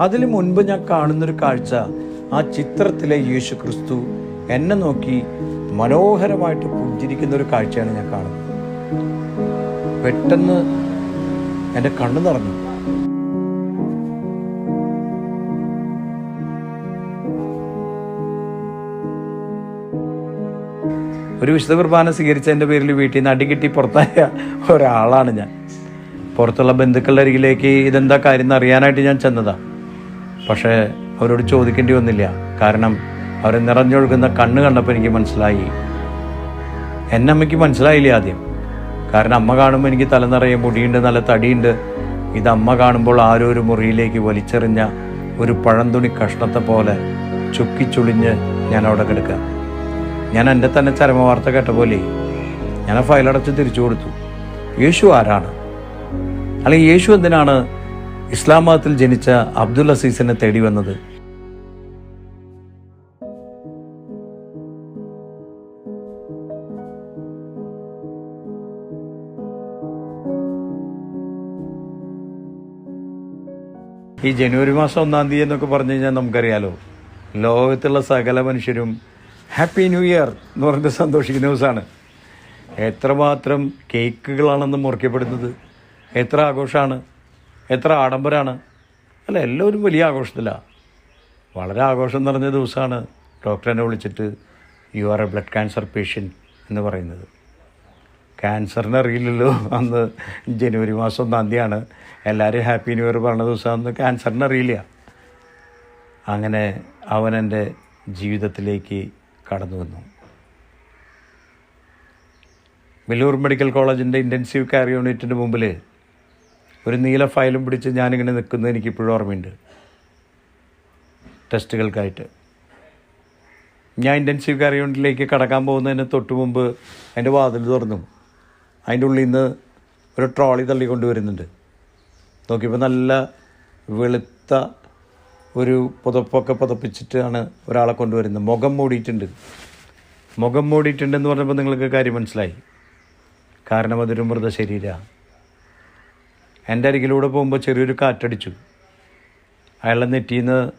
അതിനു മുൻപ് ഞാൻ കാണുന്നൊരു കാഴ്ച ആ ചിത്രത്തിലെ യേശു ക്രിസ്തു എന്നെ നോക്കി മനോഹരമായിട്ട് പുഞ്ചിരിക്കുന്ന ഒരു കാഴ്ചയാണ് ഞാൻ കാണുന്നത്. പെട്ടെന്ന് എന്റെ കണ്ണു നിറഞ്ഞു. ഒരു വിശുദ്ധ കുർബാന സ്വീകരിച്ചതിന്റെ പേരിൽ വീട്ടിൽ നിന്ന് അടികിട്ടി പുറത്തായ ഒരാളാണ് ഞാൻ. പുറത്തുള്ള ബന്ധുക്കളുടെ അരികിലേക്ക് ഇതെന്താ കാര്യം എന്ന് അറിയാനായിട്ട് ഞാൻ ചെന്നതാ. പക്ഷേ അവരോട് ചോദിക്കേണ്ടി വന്നില്ല. കാരണം അവരെ നിറഞ്ഞൊഴുകുന്ന കണ്ണ് കണ്ടപ്പോൾ എനിക്ക് മനസ്സിലായി. എന്റെ അമ്മയ്ക്ക് മനസ്സിലായില്ല ആദ്യം? കാരണം അമ്മ കാണുമ്പോൾ എനിക്ക് തല നിറയെ മുടിയുണ്ട് നല്ല തടിയുണ്ട്. ഇത് അമ്മ കാണുമ്പോൾ ആരോ ഒരു മുറിയിലേക്ക് വലിച്ചെറിഞ്ഞ ഒരു പഴന്തുണി കഷ്ണത്തെ പോലെ ചുക്കിച്ചുളിഞ്ഞ് ഞാൻ അവിടെ കിടക്കുക. ഞാൻ എന്റെ തന്നെ ചരമവാർത്ത കേട്ട പോലെ ഞാൻ ആ ഫയലടച്ച് തിരിച്ചു കൊടുത്തു. യേശു ആരാണ്? അല്ലെങ്കിൽ യേശു എന്തിനാണ് ഇസ്ലാമാത്തിൽ ജനിച്ച അബ്ദുൽ അസീസിനെ തേടി വന്നത്? ഈ ജനുവരി മാസം ഒന്നാം തീയതി എന്നൊക്കെ പറഞ്ഞു കഴിഞ്ഞാൽ നമുക്കറിയാലോ. ലോകത്തുള്ള സകല മനുഷ്യരും ഹാപ്പി ന്യൂ ഇയർ എന്ന് പറഞ്ഞിട്ട് സന്തോഷിക്കുന്ന ദിവസമാണ്. എത്രമാത്രം കേക്കുകളാണെന്ന് മുറിക്കപ്പെടുന്നത് എത്ര ആഘോഷമാണ് എത്ര ആഡംബരമാണ് അല്ല എല്ലാവരും വലിയ ആഘോഷത്തിലാണ് വളരെ ആഘോഷം നിറഞ്ഞ ദിവസമാണ് ഡോക്ടറിനെ വിളിച്ചിട്ട് you are a blood cancer patient എന്ന് പറയുന്നത്. ക്യാൻസറിന് അറിയില്ലല്ലോ. അന്ന് ജനുവരി മാസം ഒന്നാം തീയതിയാണ്. എല്ലാവരും ഹാപ്പി ന്യൂ ഇയർ പറഞ്ഞ ദിവസം അന്ന് ക്യാൻസറിന് അറിയില്ല. അങ്ങനെ അവൻ എന്റെ ജീവിതത്തിലേക്ക് കടന്നു വന്നു. വെല്ലൂർ മെഡിക്കൽ കോളേജിന്റെ ഇന്റൻസീവ് കെയർ യൂണിറ്റിന്റെ മുമ്പിൽ ഒരു നീല ഫയലും പിടിച്ച് ഞാനിങ്ങനെ നിൽക്കുന്നത് എനിക്കിപ്പോഴും ഓർമ്മയുണ്ട്. ടെസ്റ്റുകൾക്കായിട്ട്. ഞാൻ ഇന്റൻസീവ് യൂണിറ്റിലേക്ക് കടക്കാൻ പോകുന്നതിന് തൊട്ട് മുമ്പ് അതിന്റെ വാതിൽ തുറന്നു. അതിന്റെ ഉള്ളിൽ നിന്ന് ഒരു ട്രോളി തള്ളിക്കൊണ്ട് വരുന്നുണ്ട് നോക്കിയപ്പോൾ നല്ല വെളുത്ത ഒരു പുതപ്പൊക്കെ പുതപ്പിച്ചിട്ടാണ് ഒരാളെ കൊണ്ടുവരുന്നത്. മുഖം മൂടിയിട്ടുണ്ട്. മുഖം മൂടിയിട്ടുണ്ടെന്ന് പറഞ്ഞപ്പോൾ നിങ്ങൾക്ക് കാര്യം മനസ്സിലായി. കാരണം അതൊരു മൃതശരീരമാണ് എന്റെ അരികിലൂടെ പോകുമ്പോൾ ചെറിയൊരു കാറ്റടിച്ചു. അയാളുടെ നെറ്റിയിൽ നിന്ന്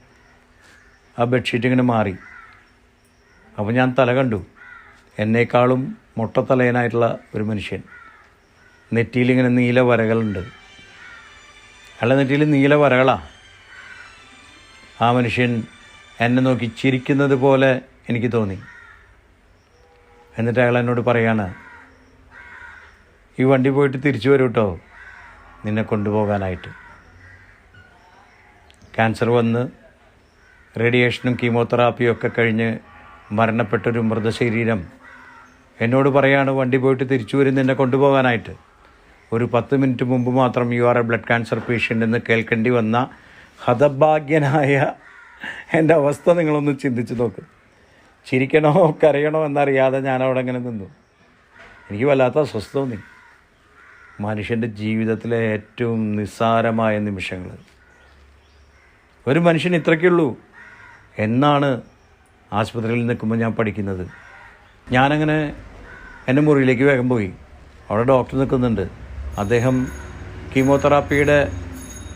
ആ ബെഡ്ഷീറ്റ് ഇങ്ങനെ മാറി. അപ്പോൾ ഞാൻ തല കണ്ടു. എന്നേക്കാളും മുട്ടത്തലയനായിട്ടുള്ള ഒരു മനുഷ്യൻ. നെറ്റിയിൽ ഇങ്ങനെ നീല വരകളുണ്ട്. അയാളുടെ നെറ്റിയിൽ നീല വരകളാണ് ആ മനുഷ്യൻ എന്നെ നോക്കി ചിരിക്കുന്നത് പോലെ എനിക്ക് തോന്നി. എന്നിട്ട് അയാൾ എന്നോട് പറയാണ് ഈ വണ്ടി പോയിട്ട് തിരിച്ചു വരും കേട്ടോ നിന്നെ കൊണ്ടുപോകാനായിട്ട്. ക്യാൻസർ വന്ന് റേഡിയേഷനും കീമോതെറാപ്പിയും ഒക്കെ കഴിഞ്ഞ് മരണപ്പെട്ടൊരു മൃതശരീരം. എന്നോട് പറയാണ് വണ്ടി പോയിട്ട് തിരിച്ചു വരും നിന്നെ കൊണ്ടുപോകാനായിട്ട്. ഒരു പത്ത് മിനിറ്റ് മുമ്പ് മാത്രം you are a blood cancer patient എന്ന് കേൾക്കേണ്ടി വന്ന ഹതഭാഗ്യനായ എന്റെ അവസ്ഥ നിങ്ങളൊന്ന് ചിന്തിച്ച് നോക്ക്. ചിരിക്കണോ കരയണോ എന്നറിയാതെ ഞാൻ അവിടെ ഇങ്ങനെ നിന്നു. എനിക്ക് വല്ലാത്ത അസ്വസ്ഥ തോന്നി. മനുഷ്യന്റെ ജീവിതത്തിലെ ഏറ്റവും നിസ്സാരമായ നിമിഷങ്ങൾ. ഒരു മനുഷ്യൻ ഇത്രയ്ക്കുള്ളൂ എന്നാണ് ആശുപത്രിയിൽ നിൽക്കുമ്പോൾ ഞാൻ പഠിക്കുന്നത്. ഞാനങ്ങനെ എന്റെ മുറിയിലേക്ക് വേഗം പോയി. അവിടെ ഡോക്ടർ നിൽക്കുന്നുണ്ട്. അദ്ദേഹം കീമോതെറാപ്പിയുടെ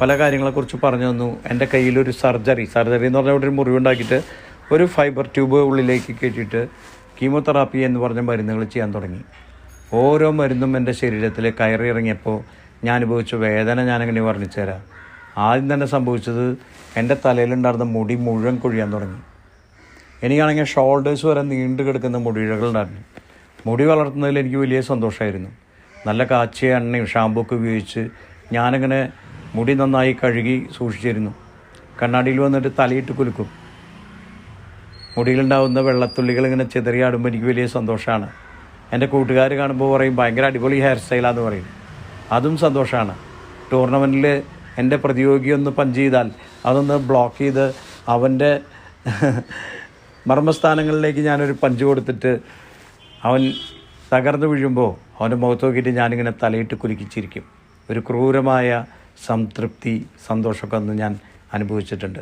പല കാര്യങ്ങളെക്കുറിച്ച് പറഞ്ഞു തന്നു. എന്റെ കയ്യിലൊരു സർജറി സർജറി എന്ന് പറഞ്ഞാൽ ഒരു മുറിവുണ്ടാക്കിയിട്ട് ഒരു ഫൈബർ ട്യൂബ് ഉള്ളിലേക്ക് കയറ്റിയിട്ട് കീമോതെറാപ്പി എന്ന് പറഞ്ഞ മരുന്നുകൾ ചെയ്യാൻ തുടങ്ങി. ഓരോ മരുന്നും എന്റെ ശരീരത്തിൽ കയറി ഇറങ്ങിയപ്പോൾ ഞാൻ അനുഭവിച്ച വേദന ഞാനങ്ങനെ വർണിച്ചു തരാം ആദ്യം തന്നെ സംഭവിച്ചത് എന്റെ തലയിലുണ്ടായിരുന്ന മുടി മുഴുവൻ കൊഴിയാൻ തുടങ്ങി. എനിക്കാണെങ്കിൽ ഷോൾഡേഴ്സ് വരെ നീണ്ടു കിടക്കുന്ന മുടിയിഴകളുണ്ടായിരുന്നു. മുടി വളർത്തുന്നതിൽ എനിക്ക് വലിയ സന്തോഷമായിരുന്നു. നല്ല കാച്ചിയ എണ്ണയും ഷാമ്പൊക്കെ ഉപയോഗിച്ച് ഞാനങ്ങനെ മുടി നന്നായി കഴുകി സൂക്ഷിച്ചിരുന്നു. കണ്ണാടിയിൽ വന്നിട്ട് തലയിട്ട് കുലുക്കും. മുടിയിലുണ്ടാവുന്ന വെള്ളത്തുള്ളികൾ ഇങ്ങനെ ചിതറിയാടുമ്പോൾ എനിക്ക് വലിയ സന്തോഷമാണ്. എന്റെ കൂട്ടുകാർ കാണുമ്പോൾ പറയും ഭയങ്കര അടിപൊളി ഹെയർ സ്റ്റൈലാന്ന് പറയും. അതും സന്തോഷമാണ് ടൂർണമെന്റിൽ എന്റെ പ്രതിയോഗി ഒന്ന് പഞ്ച് ചെയ്താൽ അതൊന്ന് ബ്ലോക്ക് ചെയ്ത് അവന്റെ മർമ്മസ്ഥാനങ്ങളിലേക്ക് ഞാനൊരു പഞ്ച് കൊടുത്തിട്ട് അവൻ തകർന്നു വീഴുമ്പോൾ അവന്റെ മുഖത്ത് നോക്കിയിട്ട് ഞാനിങ്ങനെ തലയിട്ട് കുലുക്കിച്ചിരിക്കും. ഒരു ക്രൂരമായ സംതൃപ്തി സന്തോഷമൊക്കെ ഒന്ന് ഞാൻ അനുഭവിച്ചിട്ടുണ്ട്.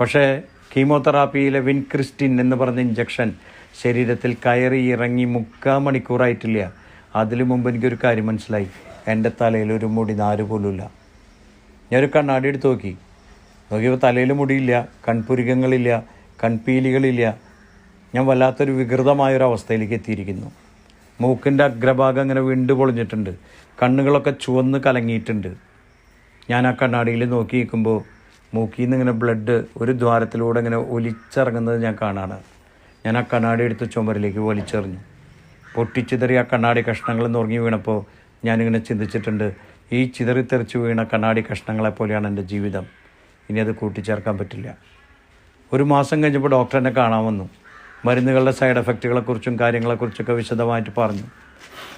പക്ഷേ കീമോതെറാപ്പിയിലെ വിൻക്രിസ്റ്റിൻ എന്ന് പറഞ്ഞ ഇഞ്ചക്ഷൻ ശരീരത്തിൽ കയറി ഇറങ്ങി മുക്കാൽ മണിക്കൂറായിട്ടില്ല. അതിനു മുമ്പ് എനിക്കൊരു കാര്യം മനസ്സിലായി. എന്റെ തലയിൽ ഒരു മുടി നാര് പോലുമില്ല. ഞാനൊരു കണ്ണാടി എടുത്ത് നോക്കി. നോക്കിയപ്പോൾ തലയിൽ മുടിയില്ല കൺപുരികങ്ങളില്ല കൺപീലികളില്ല ഞാൻ വല്ലാത്തൊരു വികൃതമായൊരു അവസ്ഥയിലേക്ക് എത്തിയിരിക്കുന്നു. മൂക്കിന്റെ അഗ്രഭാഗം അങ്ങനെ വിണ്ടു പൊളിഞ്ഞിട്ടുണ്ട്. കണ്ണുകളൊക്കെ ചുവന്ന് കലങ്ങിയിട്ടുണ്ട്. ഞാൻ ആ കണ്ണാടിയിൽ നോക്കി നിൽക്കുമ്പോൾ മൂക്കിൽ നിന്ന് ഇങ്ങനെ ബ്ലഡ് ഒരു ദ്വാരത്തിലൂടെ ഇങ്ങനെ ഒലിച്ചിറങ്ങുന്നത് ഞാൻ കാണാണ്. ഞാൻ ആ കണ്ണാടി എടുത്ത് ചുമരിലേക്ക് വലിച്ചെറിഞ്ഞു. പൊട്ടിച്ചിതറിയ ആ കണ്ണാടി കഷ്ണങ്ങൾ നുറങ്ങി വീണപ്പോൾ ഞാനിങ്ങനെ ചിന്തിച്ചിട്ടുണ്ട് ഈ ചിതറിത്തെറിച്ച് വീണ കണ്ണാടി കഷ്ണങ്ങളെപ്പോലെയാണ് എന്റെ ജീവിതം. ഇനി അത് കൂട്ടിച്ചേർക്കാൻ പറ്റില്ല. ഒരു മാസം കഴിഞ്ഞപ്പോൾ ഡോക്ടർ എന്നെ കാണാൻ വന്നു. മരുന്നുകളുടെ സൈഡ് എഫക്റ്റുകളെക്കുറിച്ചും കാര്യങ്ങളെക്കുറിച്ചൊക്കെ വിശദമായിട്ട് പറഞ്ഞു.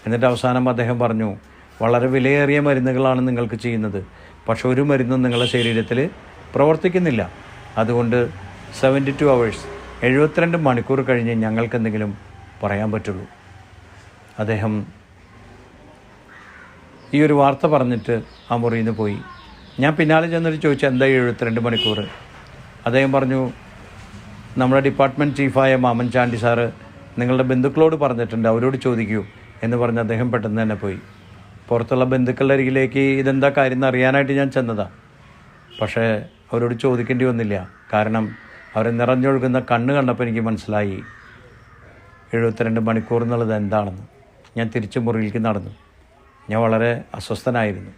എന്നിട്ട് അവസാനം അദ്ദേഹം പറഞ്ഞു വളരെ വിലയേറിയ മരുന്നുകളാണ് നിങ്ങൾക്ക് ചെയ്യുന്നത്. പക്ഷെ ഒരു മരുന്നും നിങ്ങളുടെ ശരീരത്തിൽ പ്രവർത്തിക്കുന്നില്ല. അതുകൊണ്ട് സെവന്റി ടു അവേഴ്സ് എഴുപത്തിരണ്ട് മണിക്കൂർ കഴിഞ്ഞ് ഞങ്ങൾക്ക് എന്തെങ്കിലും പറയാൻ പറ്റുള്ളൂ. അദ്ദേഹം ഈ ഒരു വാർത്ത പറഞ്ഞിട്ട് ആ മുറിയിൽ നിന്ന് പോയി. ഞാൻ പിന്നാലെ ചെന്നിട്ട് ചോദിച്ചു എന്താ എഴുപത്തിരണ്ട് മണിക്കൂർ? അദ്ദേഹം പറഞ്ഞു നമ്മുടെ ഡിപ്പാർട്ട്മെന്റ് ചീഫായ മാമൻ ചാണ്ടി സാറ് നിങ്ങളുടെ ബന്ധുക്കളോട് പറഞ്ഞിട്ടുണ്ട് അവരോട് ചോദിക്കൂ എന്ന് പറഞ്ഞ് അദ്ദേഹം പെട്ടെന്ന് തന്നെ പോയി. പുറത്തുള്ള ബന്ധുക്കളുടെ അരികിലേക്ക് ഇതെന്താ കാര്യം എന്ന് അറിയാനായിട്ട് ഞാൻ ചെന്നതാണ് പക്ഷേ അവരോട് ചോദിക്കേണ്ടി വന്നില്ല. കാരണം അവരെ നിറഞ്ഞൊഴുകുന്ന കണ്ണ് കണ്ടപ്പോൾ എനിക്ക് മനസ്സിലായി. എഴുപത്തിരണ്ട് മണിക്കൂർ എന്നുള്ളത് എന്താണെന്ന്. ഞാൻ തിരിച്ചു മുറിയിലേക്ക് നടന്നു. ഞാൻ വളരെ അസ്വസ്ഥനായിരുന്നു.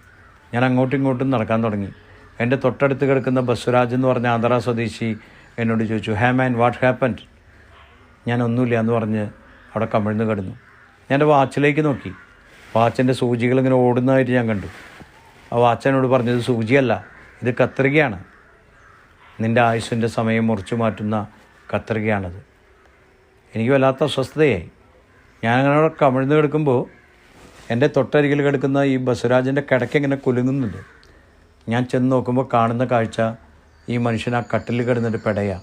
ഞാൻ അങ്ങോട്ടും ഇങ്ങോട്ടും നടക്കാൻ തുടങ്ങി. എന്റെ തൊട്ടടുത്ത് കിടക്കുന്ന ബസ്വരാജ് എന്ന് പറഞ്ഞ ആന്ധ്ര സ്വദേശി എന്നോട് ചോദിച്ചു ഹേ മാൻ വാട്ട് ഹാപ്പൻഡ് ഞാൻ ഒന്നുമില്ല എന്ന് പറഞ്ഞ് അവിടെ കമിഴ്ന്ന് കിടന്നു. ഞാൻ എന്റെ വാച്ചിലേക്ക് നോക്കി. വാച്ചിന്റെ സൂചികൾ ഇങ്ങനെ ഓടുന്നതായിട്ട് ഞാൻ കണ്ടു. ആ വാച്ചനോട് പറഞ്ഞത് സൂചിയല്ല ഇത് കത്രികയാണ്. നിന്റെ ആയുസ്സിന്റെ സമയം മുറിച്ചു മാറ്റുന്ന കത്രികയാണത്. എനിക്ക് വല്ലാത്ത അസ്വസ്ഥതയായി. ഞാനങ്ങനെ കമിഴ്ന്ന് കിടക്കുമ്പോൾ എന്റെ തൊട്ടരികിൽ കിടക്കുന്ന ഈ ബസുരാജിന്റെ കിടക്ക ഇങ്ങനെ കുലുങ്ങുന്നുണ്ട്. ഞാൻ ചെന്ന് നോക്കുമ്പോൾ കാണുന്ന കാഴ്ച ഈ മനുഷ്യൻ ആ കട്ടിൽ കിടന്നിട്ട് പെടയാ.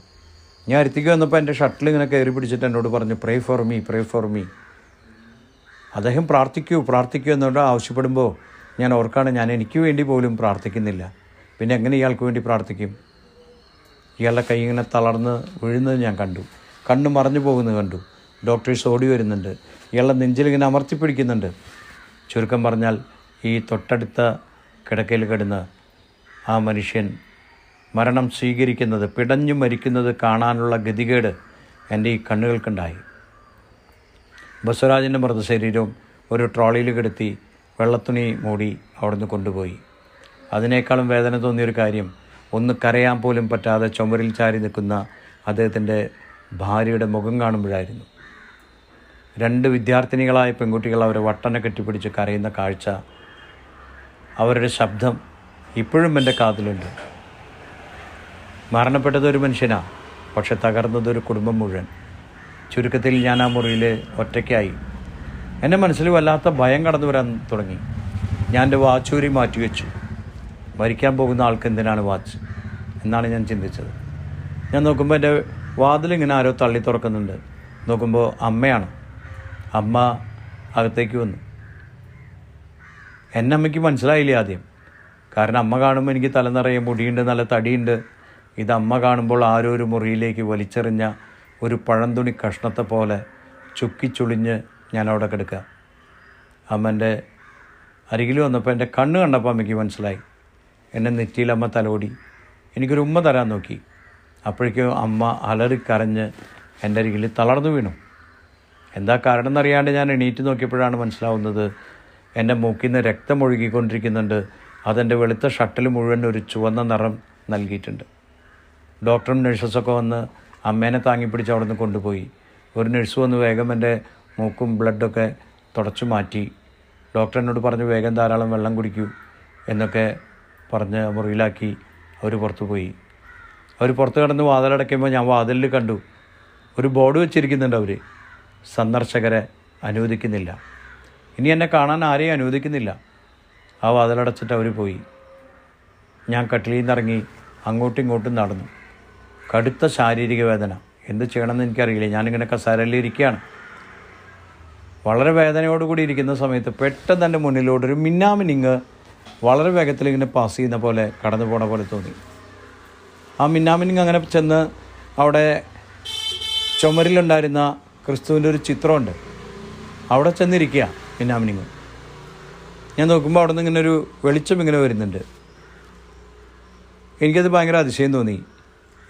ഞാൻ അടുത്തേക്ക് വന്നപ്പോൾ എന്റെ ഷട്ടിൽ ഇങ്ങനെ കയറി പിടിച്ചിട്ട് എന്നോട് പറഞ്ഞു pray for me pray for me അദ്ദേഹം പ്രാർത്ഥിക്കൂ പ്രാർത്ഥിക്കൂ എന്നോട് ആവശ്യപ്പെടുമ്പോൾ ഞാൻ ഓർക്കാണ് ഞാൻ എനിക്ക് വേണ്ടി പോലും പ്രാർത്ഥിക്കുന്നില്ല. പിന്നെ എങ്ങനെ ഇയാൾക്ക് വേണ്ടി പ്രാർത്ഥിക്കും? ഇയാളുടെ കൈ ഇങ്ങനെ തളർന്ന് വീഴുന്നത് ഞാൻ കണ്ടു. കണ്ണു മറഞ്ഞു പോകുന്നത് കണ്ടു. ഡോക്ടേഴ്സ് ഓടി വരുന്നുണ്ട്. ഇയാളുടെ നെഞ്ചിലിങ്ങനെ അമർത്തിപ്പിടിക്കുന്നുണ്ട് ചുരുക്കം പറഞ്ഞാൽ ഈ തൊട്ടടുത്ത കിടക്കയിൽ കിടന്ന് ആ മനുഷ്യൻ മരണം സ്വീകരിക്കുന്നത് പിടഞ്ഞു മരിക്കുന്നത് കാണാനുള്ള ഗതികേട് എന്റെ ഈ കണ്ണുകൾക്കുണ്ടായി. ബസ്വരാജിന്റെ മൃതശരീരവും ഒരു ട്രോളിയിൽ കിടത്തി വെള്ളത്തുണി മൂടി അവിടുന്ന് കൊണ്ടുപോയി. അതിനേക്കാളും വേദന തോന്നിയൊരു കാര്യം ഒന്ന് കരയാൻ പോലും പറ്റാതെ ചുമരിൽ ചാരി നിൽക്കുന്ന അദ്ദേഹത്തിന്റെ ഭാര്യയുടെ മുഖം കാണുമ്പോഴായിരുന്നു. രണ്ട് വിദ്യാർത്ഥിനികളായ പെൺകുട്ടികൾ അവരെ വട്ടനെ കെട്ടിപ്പിടിച്ച് കരയുന്ന കാഴ്ച. അവരുടെ ശബ്ദം ഇപ്പോഴും എന്റെ കാതിലുണ്ട്. മരണപ്പെട്ടത് ഒരു മനുഷ്യനാണ് പക്ഷെ തകർന്നത് ഒരു കുടുംബം മുഴുവൻ. ചുരുക്കത്തിൽ ഞാൻ ആ മുറിയിൽ ഒറ്റയ്ക്കായി. എന്റെ മനസ്സിൽ വല്ലാത്ത ഭയം കടന്നു വരാൻ തുടങ്ങി. ഞാൻ എന്റെ വാച്ചൂരി മാറ്റിവെച്ചു. മരിക്കാൻ പോകുന്ന ആൾക്ക് എന്തിനാണ് വാച്ച്? എന്നാണ് ഞാൻ ചിന്തിച്ചത്. ഞാൻ നോക്കുമ്പോൾ എന്റെ വാതിലിങ്ങനെ ആരോ തള്ളി തുറക്കുന്നുണ്ട്. നോക്കുമ്പോൾ അമ്മയാണ്. അമ്മ അകത്തേക്ക് വന്നു. എന്റെ അമ്മയ്ക്ക് മനസ്സിലായില്ല ആദ്യം? കാരണം അമ്മ കാണുമ്പോൾ എനിക്ക് തലനിറയെ മുടിയുണ്ട് നല്ല തടിയുണ്ട്. ഇത് അമ്മ കാണുമ്പോൾ ആരോ ഒരു മുറിയിലേക്ക് വലിച്ചെറിഞ്ഞ ഒരു പഴംതുണി കഷ്ണത്തെ പോലെ ചുക്കിച്ചുളിഞ്ഞ് ഞാൻ അവിടെ കിടക്കുക. അമ്മന്റെ അരികിൽ വന്നപ്പോൾ എന്റെ കണ്ണ് കണ്ടപ്പോൾ അമ്മയ്ക്ക് മനസ്സിലായി. എന്നെ നെറ്റിയിൽ അമ്മ തലോടി. എനിക്കൊരു ഉമ്മ തരാൻ നോക്കി. അപ്പോഴേക്കും അമ്മ അലറിക്കരഞ്ഞ് എന്റെ അരികിൽ തളർന്നു വീണു. എന്താ കാരണം എന്നറിയാണ്ട് ഞാൻ എണീറ്റ് നോക്കിയപ്പോഴാണ് മനസ്സിലാവുന്നത് എന്റെ മൂക്കിൽ നിന്ന് രക്തം ഒഴുകിക്കൊണ്ടിരിക്കുന്നുണ്ട്. അതെന്റെ വെളുത്ത ഷട്ടിൽ മുഴുവൻ ഒരു ചുവന്ന നിറം നൽകിയിട്ടുണ്ട്. ഡോക്ടറും നഴ്സസൊക്കെ വന്ന് അമ്മേനെ താങ്ങിപ്പിടിച്ച് അവിടെ നിന്ന് കൊണ്ടുപോയി. ഒരു നഴ്സ് വന്ന് വേഗം എന്റെ മൂക്കും ബ്ലഡൊക്കെ തുടച്ചു മാറ്റി. ഡോക്ടർ എന്നോട് പറഞ്ഞു വേഗം ധാരാളം വെള്ളം കുടിക്കൂ എന്നൊക്കെ പറഞ്ഞ് മുറിയിലാക്കി. അവർ പുറത്ത് പോയി. അവർ പുറത്ത് കിടന്ന് വാതിലടയ്ക്കുമ്പോൾ ഞാൻ വാതിലിൽ കണ്ടു. ഒരു ബോർഡ് വെച്ചിരിക്കുന്നുണ്ട് അവർ സന്ദർശകരെ അനുവദിക്കുന്നില്ല. ഇനി എന്നെ കാണാൻ ആരെയും അനുവദിക്കുന്നില്ല. ആ വാതിലടച്ചിട്ട് അവർ പോയി. ഞാൻ കട്ടിലിൽ നിന്നിറങ്ങി അങ്ങോട്ടും ഇങ്ങോട്ടും നടന്നു. കടുത്ത ശാരീരിക വേദന. എന്ത് ചെയ്യണമെന്ന് എനിക്കറിയില്ല. ഞാനിങ്ങനെ കസാരയിൽ ഇരിക്കുകയാണ് വളരെ വേദനയോടുകൂടി ഇരിക്കുന്ന സമയത്ത് പെട്ടെന്ന് എന്റെ മുന്നിലോട്ടൊരു മിന്നാമിനിങ് വളരെ വേഗത്തിൽ ഇങ്ങനെ പാസ് ചെയ്യുന്ന പോലെ കടന്നു പോണ പോലെ തോന്നി. ആ മിന്നാമിനിങ് അങ്ങനെ ചെന്ന് അവിടെ ചുമരിലുണ്ടായിരുന്ന ക്രിസ്തുവിന്റെ ഒരു ചിത്രമുണ്ട്. അവിടെ ചെന്നിരിക്കുക മിന്നാമിനിങ് ഞാൻ നോക്കുമ്പോൾ അവിടെ നിന്ന് ഇങ്ങനെ ഒരു വെളിച്ചം ഇങ്ങനെ വരുന്നുണ്ട്. എനിക്കത് ഭയങ്കര അതിശയം തോന്നി.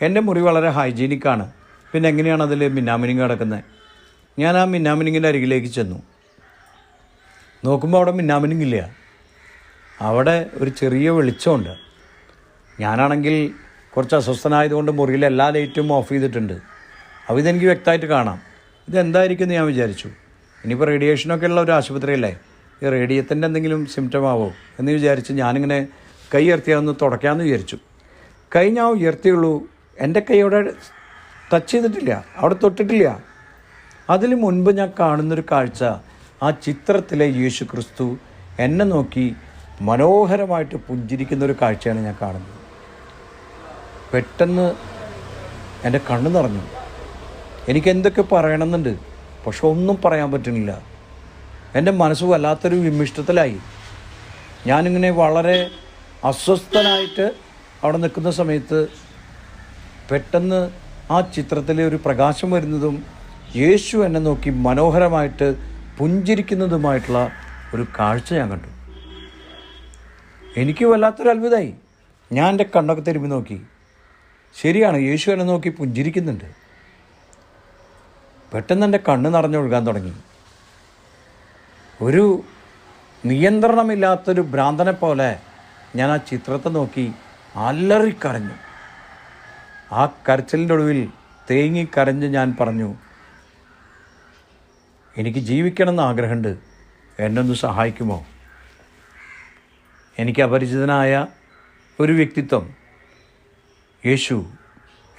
എന്റെ മുറി വളരെ ഹൈജീനിക്കാണ് പിന്നെ എങ്ങനെയാണ് അതിൽ മിന്നാമിനിങ് കിടക്കുന്നത്? ഞാൻ ആ മിന്നാമിനിങ്ങിന്റെ അരികിലേക്ക് ചെന്നു. നോക്കുമ്പോൾ അവിടെ മിന്നാമിനിങ് ഇല്ല അവിടെ ഒരു ചെറിയ വെളിച്ചമുണ്ട്. ഞാനാണെങ്കിൽ കുറച്ച് അസ്വസ്ഥനായതുകൊണ്ട് മുറിയിൽ എല്ലാ ലൈറ്റും ഓഫ് ചെയ്തിട്ടുണ്ട്. അപ്പോൾ ഇതെനിക്ക് വ്യക്തമായിട്ട് കാണാം. ഇതെന്തായിരിക്കും എന്ന് ഞാൻ വിചാരിച്ചു. ഇനിയിപ്പോൾ റേഡിയേഷനൊക്കെ ഉള്ള ഒരു ആശുപത്രിയല്ലേ? ഈ റേഡിയത്തിന്റെ എന്തെങ്കിലും സിംറ്റം ആവോ എന്ന് വിചാരിച്ച് ഞാനിങ്ങനെ കൈ ഉയർത്തിയാന്ന് തുടയ്ക്കാമെന്ന് വിചാരിച്ചു. കൈ ഞാൻ ഉയർത്തിയുള്ളൂ. എന്റെ കൈ അവിടെ ടച്ച് ചെയ്തിട്ടില്ല. അവിടെ തൊട്ടിട്ടില്ല. അതിന് മുൻപ് ഞാൻ കാണുന്നൊരു കാഴ്ച. ആ ചിത്രത്തിലെ യേശു ക്രിസ്തു എന്നെ നോക്കി മനോഹരമായിട്ട് പുഞ്ചിരിക്കുന്ന ഒരു കാഴ്ചയാണ് ഞാൻ കാണുന്നത്. പെട്ടെന്ന് എന്റെ കണ്ണു നിറഞ്ഞു. എനിക്ക് എന്തൊക്കെ പറയണമെന്നുണ്ട്? പക്ഷെ ഒന്നും പറയാൻ പറ്റുന്നില്ല. എന്റെ മനസ്സ് വല്ലാത്തൊരു വിമിഷ്ടത്തിലായി. ഞാനിങ്ങനെ വളരെ അസ്വസ്ഥനായിട്ട് അവിടെ നിൽക്കുന്ന സമയത്ത് പെട്ടെന്ന് ആ ചിത്രത്തിലെ ഒരു പ്രകാശം വരുന്നതും യേശു എന്നെ നോക്കി മനോഹരമായിട്ട് പുഞ്ചിരിക്കുന്നതുമായിട്ടുള്ള ഒരു കാഴ്ച ഞാൻ കണ്ടു. എനിക്ക് വല്ലാത്തൊരു അത്ഭുതമായി. ഞാൻ എന്റെ കണ്ണൊക്കെ തിരുമ്പി നോക്കി. ശരിയാണ് യേശു എന്നെ നോക്കി പുഞ്ചിരിക്കുന്നുണ്ട്. പെട്ടെന്ന് എന്റെ കണ്ണ് നിറഞ്ഞൊഴുകാൻ തുടങ്ങി. ഒരു നിയന്ത്രണമില്ലാത്തൊരു ഭ്രാന്തനെ പോലെ ഞാൻ ആ ചിത്രത്തെ നോക്കി അലറിക്കരഞ്ഞു. ആ കരച്ചിലിന്റെ ഒടുവിൽ തേങ്ങിക്കരഞ്ഞ് ഞാൻ പറഞ്ഞു എനിക്ക് ജീവിക്കണമെന്ന് ആഗ്രഹമുണ്ട്. എന്നെ ഒന്ന് സഹായിക്കുമോ? എനിക്ക് അപരിചിതനായ ഒരു വ്യക്തിത്വം യേശു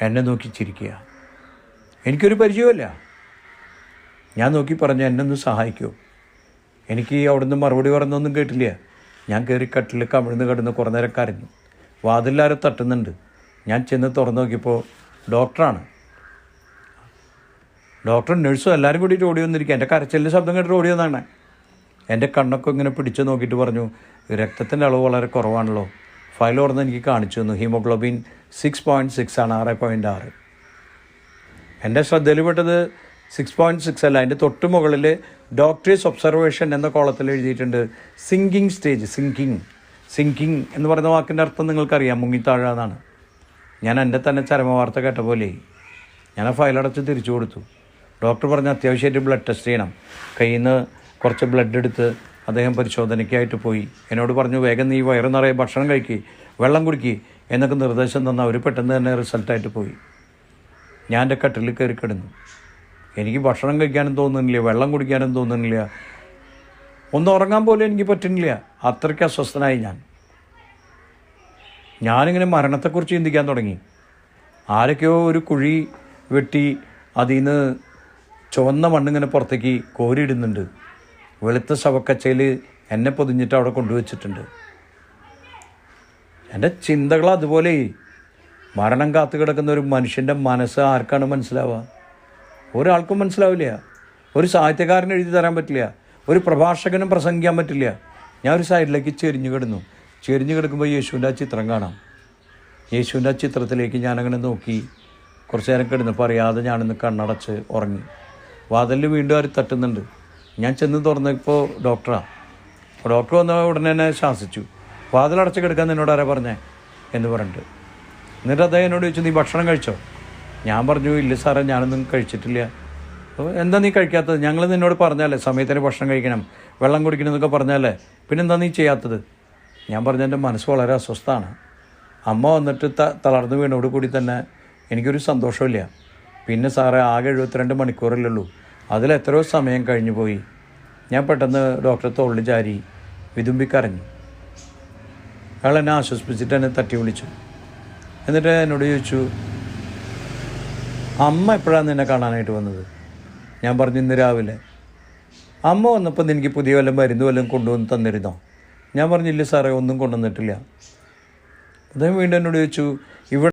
എന്നെ നോക്കി ചിരിക്കുക. എനിക്കൊരു പരിചയമല്ല ഞാൻ നോക്കി പറഞ്ഞു എന്നെ ഒന്ന് സഹായിക്കൂ. എനിക്ക് അവിടുന്ന് മറുപടി പറഞ്ഞൊന്നും കേട്ടില്ല. ഞാൻ കയറി കട്ടിൽ കമിഴ്ന്ന് കിടന്ന് കുറേ നേരം കരഞ്ഞു. വാതിലാരെ തട്ടുന്നുണ്ട്. ഞാൻ ചെന്ന് തുറന്നു നോക്കിയപ്പോൾ ഡോക്ടറാണ്. ഡോക്ടറും നഴ്സും എല്ലാവരും കൂടിയിട്ട് ഓടി വന്നിരിക്കുക. എന്റെ കരച്ചിലിന്റെ ശബ്ദം കേട്ടിട്ട് ഓടി വന്നാണ് എന്റെ കണ്ണൊക്കെ ഇങ്ങനെ പിടിച്ചു നോക്കിയിട്ട് പറഞ്ഞു രക്തത്തിന്റെ അളവ് വളരെ കുറവാണല്ലോ. ഫയൽ ഓർന്ന് എനിക്ക് കാണിച്ചു തന്നു. ഹീമോഗ്ലോബിൻ സിക്സ് പോയിന്റ് സിക്സ് ആണ് ആറ് പോയിന്റ് ആറ്. എന്റെ ശ്രദ്ധയിൽപ്പെട്ടത് സിക്സ് പോയിന്റ് സിക്സ് അല്ല. അതിന്റെ തൊട്ട് മുകളിൽ ഡോക്ടേഴ്സ് ഒബ്സർവേഷൻ എന്ന കോളത്തിൽ എഴുതിയിട്ടുണ്ട്. സിങ്കിങ് സ്റ്റേജ് സിങ്കിങ് സിങ്കിങ് എന്ന് പറയുന്ന വാക്കിന്റെ അർത്ഥം നിങ്ങൾക്കറിയാം. മുങ്ങിത്താഴ എന്നാണ്. ഞാൻ എന്റെ തന്നെ ചരമവാർത്ത കേട്ട പോലെ ഞാൻ ആ ഫയലടച്ച് തിരിച്ചു കൊടുത്തു. ഡോക്ടർ പറഞ്ഞ അത്യാവശ്യമായിട്ട് ബ്ലഡ് ടെസ്റ്റ് ചെയ്യണം. കയ്യിൽ നിന്ന് കുറച്ച് ബ്ലഡ് എടുത്ത് അദ്ദേഹം പരിശോധനയ്ക്കായിട്ട് പോയി. എന്നോട് പറഞ്ഞു വേഗം നീ വയറ് നിറയെ ഭക്ഷണം കഴിക്കുക വെള്ളം കുടിക്കുക എന്നൊക്കെ നിർദ്ദേശം തന്ന അവർ പെട്ടെന്ന് തന്നെ റിസൾട്ടായിട്ട് പോയി. ഞാൻ എന്റെ കട്ടിലിൽ കയറി കിടന്നു. എനിക്ക് ഭക്ഷണം കഴിക്കാനും തോന്നുന്നില്ല വെള്ളം കുടിക്കാനും തോന്നുന്നില്ല. ഒന്ന് ഉറങ്ങാൻ പോലും എനിക്ക് പറ്റുന്നില്ല. അത്രയ്ക്ക് അസ്വസ്ഥനായി ഞാൻ. ഞാനിങ്ങനെ മരണത്തെക്കുറിച്ച് ചിന്തിക്കാൻ തുടങ്ങി. ആരൊക്കെയോ ഒരു കുഴി വെട്ടി അതിൽ നിന്ന് ചുവന്ന മണ്ണിങ്ങനെ പുറത്തേക്ക് കോരിയിടുന്നുണ്ട്. വെളുത്ത ശവക്കച്ചയിൽ എന്നെ പൊതിഞ്ഞിട്ട് അവിടെ കൊണ്ടുവച്ചിട്ടുണ്ട്. എന്റെ ചിന്തകൾ അതുപോലെ മരണം കാത്തു കിടക്കുന്ന ഒരു മനുഷ്യന്റെ മനസ്സ് ആർക്കാണ് മനസ്സിലാവുക? ഒരാൾക്കും മനസ്സിലാവില്ല. ഒരു സാഹിത്യകാരന് എഴുതി തരാൻ പറ്റില്ല. ഒരു പ്രഭാഷകനും പ്രസംഗിക്കാൻ പറ്റില്ല. ഞാൻ ഒരു സൈഡിലേക്ക് ചെരിഞ്ഞു കിടന്നു. ചെരിഞ്ഞു കിടക്കുമ്പോൾ യേശുവിന്റെ ആ ചിത്രം കാണാം. യേശുവിന്റെ ആ ചിത്രത്തിലേക്ക് ഞാനങ്ങനെ നോക്കി കുറച്ച് നേരം കിടന്നപ്പോൾ അറിയാതെ ഞാനൊന്ന് കണ്ണടച്ച് ഉറങ്ങി. വാതിലിൽ വീണ്ടും അവർ തട്ടുന്നുണ്ട്? ഞാൻ ചെന്ന് തുറന്നപ്പോൾ ഡോക്ടറാണ് ഡോക്ടർ വന്ന ഉടനെ എന്നെ ശാസിച്ചു. വാതിലടച്ച് കിടക്കാൻ എന്നോട് ആരാ പറഞ്ഞേ? എന്ന് പറഞ്ഞിട്ട്. എന്നിട്ട് അദ്ദേഹം എന്നോട് ചോദിച്ചു നീ ഭക്ഷണം കഴിച്ചോ? ഞാൻ പറഞ്ഞു ഇല്ല സാറേ ഞാനൊന്നും കഴിച്ചിട്ടില്ല. അപ്പോൾ എന്താ നീ കഴിക്കാത്തത്? ഞങ്ങൾ നിന്നോട് പറഞ്ഞാലേ സമയത്തിന് ഭക്ഷണം കഴിക്കണം വെള്ളം കുടിക്കണം എന്നൊക്കെ പറഞ്ഞാലേ പിന്നെന്താ നീ ചെയ്യാത്തത്? ഞാൻ പറഞ്ഞ എന്റെ മനസ്സ് വളരെ അസ്വസ്ഥമാണ്. അമ്മ വന്നിട്ട് ത തളർന്നു വീണോട് കൂടി തന്നെ എനിക്കൊരു സന്തോഷമില്ല പിന്നെ സാറേ ആകെ എഴുപത്തിരണ്ട് മണിക്കൂറല്ലേ അതിൽ എത്രയോ സമയം കഴിഞ്ഞു പോയി. ഞാൻ പെട്ടെന്ന് ഡോക്ടറെ തോളിൽ ചാരി വിതുമ്പിക്കരഞ്ഞു. അയാൾ എന്നെ ആശ്വസിപ്പിച്ചിട്ട് എന്നെ തട്ടി വിളിച്ചു. എന്നിട്ട് എന്നോട് ചോദിച്ചു അമ്മ എപ്പോഴാണ് നിന്നെ കാണാനായിട്ട് വന്നത്? ഞാൻ പറഞ്ഞു ഇന്ന് രാവിലെ. അമ്മ വന്നപ്പോൾ എനിക്ക് പുതിയ വല്ല മരുന്ന് വല്ലതും കൊണ്ടുവന്ന് തന്നിരുന്നോ? ഞാൻ പറഞ്ഞില്ല സാറേ ഒന്നും കൊണ്ടുവന്നിട്ടില്ല. അദ്ദേഹം വീണ്ടും എന്നോട് ചോദിച്ചു ഇവിടെ